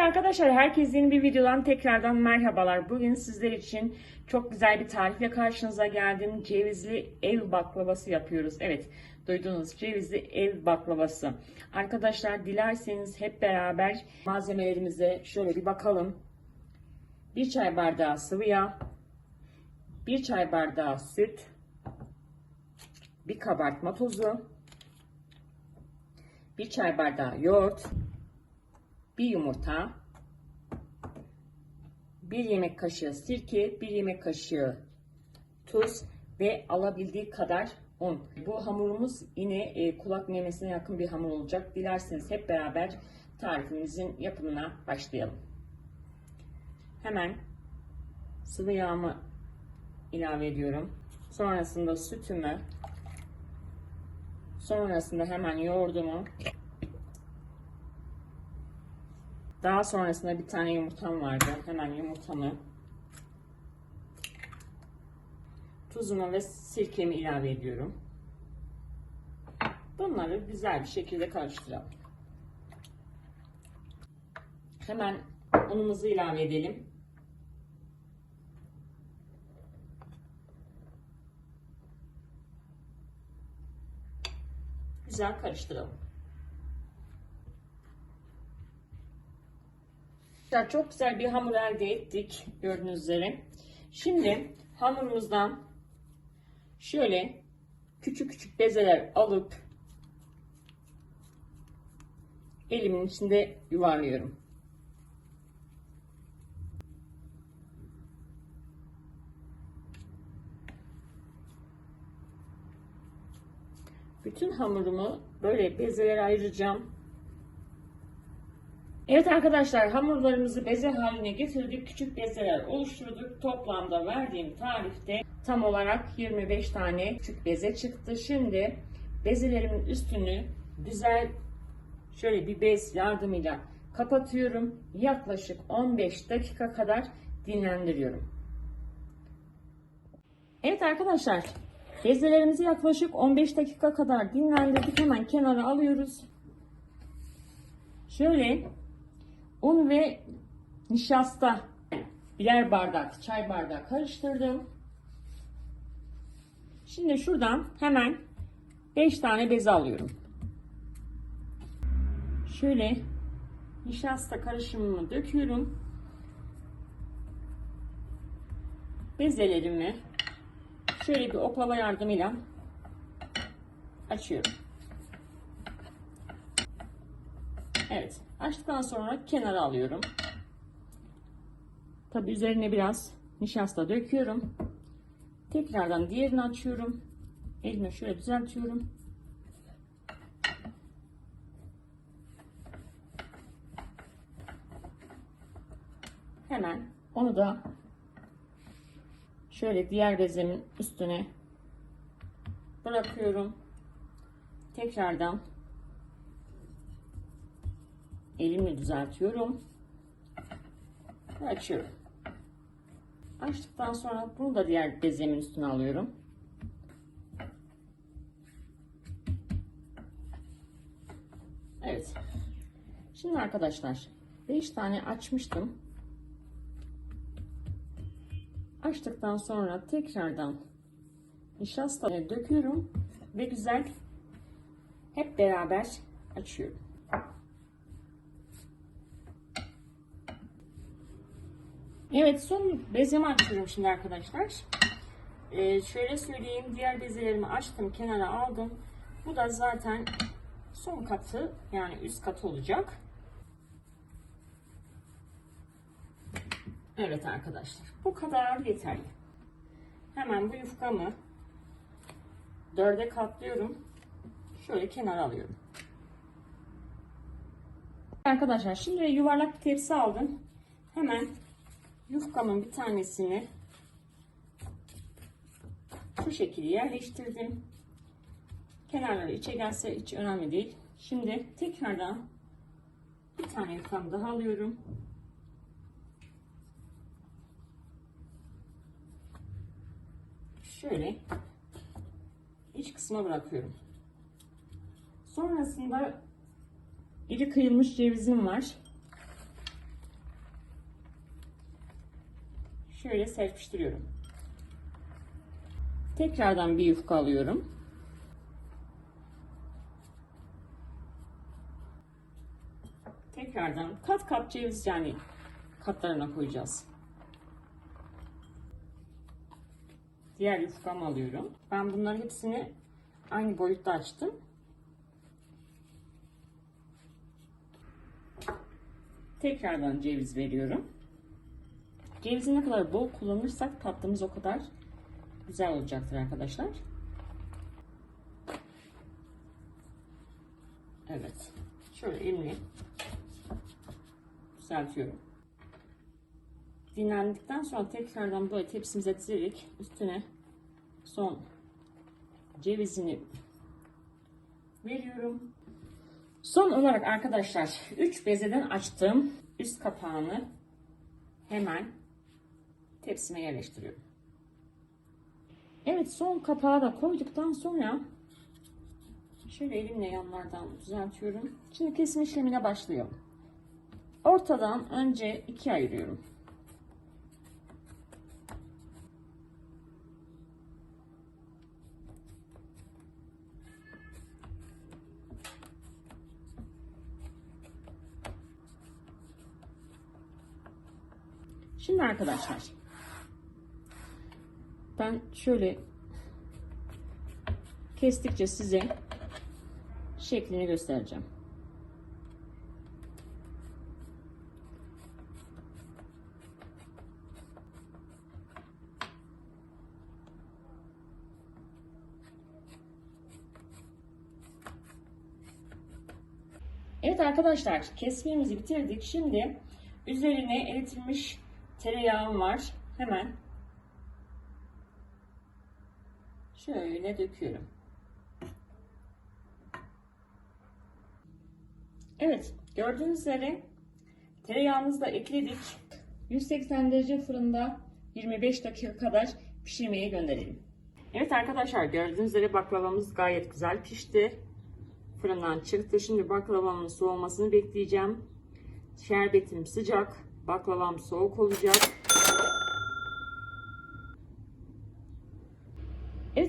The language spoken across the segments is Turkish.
arkadaşlar herkese yeni bir videodan tekrardan merhabalar. Bugün sizler için çok güzel bir tarifle karşınıza geldim. Cevizli ev baklavası yapıyoruz. Evet duydunuz cevizli ev baklavası. Arkadaşlar dilerseniz hep beraber malzemelerimize şöyle bir bakalım. Bir çay bardağı sıvı yağ, bir çay bardağı süt, bir kabartma tozu, bir çay bardağı yoğurt, bir yumurta, bir yemek kaşığı sirke, bir yemek kaşığı tuz ve alabildiği kadar un. Bu hamurumuz yine e, kulak memesine yakın bir hamur olacak. Dilerseniz hep beraber tarifimizin yapımına başlayalım. Hemen sıvı yağımı ilave ediyorum. Sonrasında sütümü, sonrasında hemen yoğurdumu Daha sonrasında bir tane yumurtam vardı. Hemen yumurtamı tuzumu ve sirkemi ilave ediyorum. Bunları güzel bir şekilde karıştıralım. Hemen unumuzu ilave edelim. Güzel karıştıralım. Arkadaşlar çok güzel bir hamur elde ettik gördüğünüz üzere. Şimdi hamurumuzdan şöyle küçük küçük bezeler alıp elimin içinde yuvarlıyorum. Bütün hamurumu böyle bezelere ayıracağım. Evet arkadaşlar hamurlarımızı beze haline getirdik. Küçük bezeler oluşturduk. Toplamda verdiğim tarifte tam olarak 25 tane küçük beze çıktı. Şimdi bezelerimin üstünü güzel şöyle bir bez yardımıyla kapatıyorum. Yaklaşık 15 dakika kadar dinlendiriyorum. Evet arkadaşlar bezelerimizi yaklaşık 15 dakika kadar dinlendirdik. Hemen kenara alıyoruz. Şöyle Un ve nişasta birer bardak, çay bardağı karıştırdım. Şimdi şuradan hemen 5 tane bez alıyorum. Şöyle nişasta karışımımı döküyorum. Bezelerimi şöyle bir oklava yardımıyla açıyorum. Evet. Açtıktan sonra kenara alıyorum. Tabi üzerine biraz nişasta döküyorum. Tekrardan diğerini açıyorum. Elimi şöyle düzeltiyorum. Hemen onu da şöyle diğer bezemin üstüne bırakıyorum. Tekrardan elimle düzeltiyorum açıyorum. Açtıktan sonra bunu da diğer bezemin üstüne alıyorum. Evet. Şimdi arkadaşlar 5 tane açmıştım. Açtıktan sonra tekrardan nişasta döküyorum ve güzel hep beraber açıyorum. Evet son bezemi açıyorum şimdi arkadaşlar. Ee, şöyle söyleyeyim diğer bezelerimi açtım kenara aldım. Bu da zaten son katı yani üst katı olacak. Evet arkadaşlar bu kadar yeterli. Hemen bu yufkamı dörde katlıyorum. Şöyle kenara alıyorum. Arkadaşlar şimdi yuvarlak bir tepsi aldım. Hemen yufkamın bir tanesini şu şekilde yerleştirdim. Kenarları içe gelse hiç önemli değil. Şimdi tekrardan bir tane yufkam daha alıyorum. Şöyle iç kısma bırakıyorum. Sonrasında iri kıyılmış cevizim var. Şöyle serpiştiriyorum. Tekrardan bir yufka alıyorum. Tekrardan kat kat ceviz yani katlarına koyacağız. Diğer yufkamı alıyorum. Ben bunların hepsini aynı boyutta açtım. Tekrardan ceviz veriyorum. Cevizi ne kadar bol kullanırsak tatlımız o kadar güzel olacaktır arkadaşlar. Evet. Şöyle elimle düzeltiyorum. Dinlendikten sonra tekrardan böyle tepsimize dizerek üstüne son cevizini veriyorum. Son olarak arkadaşlar 3 bezeden açtığım üst kapağını hemen tepsime yerleştiriyorum. Evet son kapağı da koyduktan sonra şöyle elimle yanlardan düzeltiyorum. Şimdi kesim işlemine başlıyorum. Ortadan önce ikiye ayırıyorum. Şimdi arkadaşlar ben şöyle kestikçe size şeklini göstereceğim. Evet arkadaşlar kesmemizi bitirdik. Şimdi üzerine eritilmiş tereyağım var. Hemen şöyle döküyorum. Evet gördüğünüz üzere tereyağımızı da ekledik. 180 derece fırında 25 dakika kadar pişirmeye gönderelim. Evet arkadaşlar gördüğünüz üzere baklavamız gayet güzel pişti. Fırından çıktı. Şimdi baklavamın soğumasını bekleyeceğim. Şerbetim sıcak. Baklavam soğuk olacak.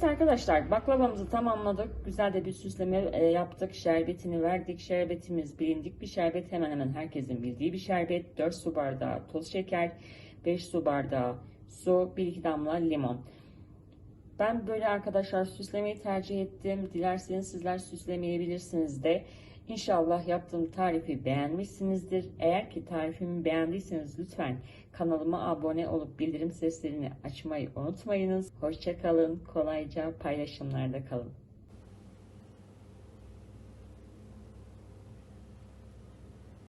Evet arkadaşlar baklavamızı tamamladık. Güzel de bir süsleme e, yaptık. Şerbetini verdik. Şerbetimiz bilindik bir şerbet. Hemen hemen herkesin bildiği bir şerbet. 4 su bardağı toz şeker, 5 su bardağı su, 1-2 damla limon. Ben böyle arkadaşlar süslemeyi tercih ettim. Dilerseniz sizler süslemeyebilirsiniz de. İnşallah yaptığım tarifi beğenmişsinizdir. Eğer ki tarifimi beğendiyseniz lütfen kanalıma abone olup bildirim seslerini açmayı unutmayınız. Hoşçakalın. Kolayca paylaşımlarda kalın.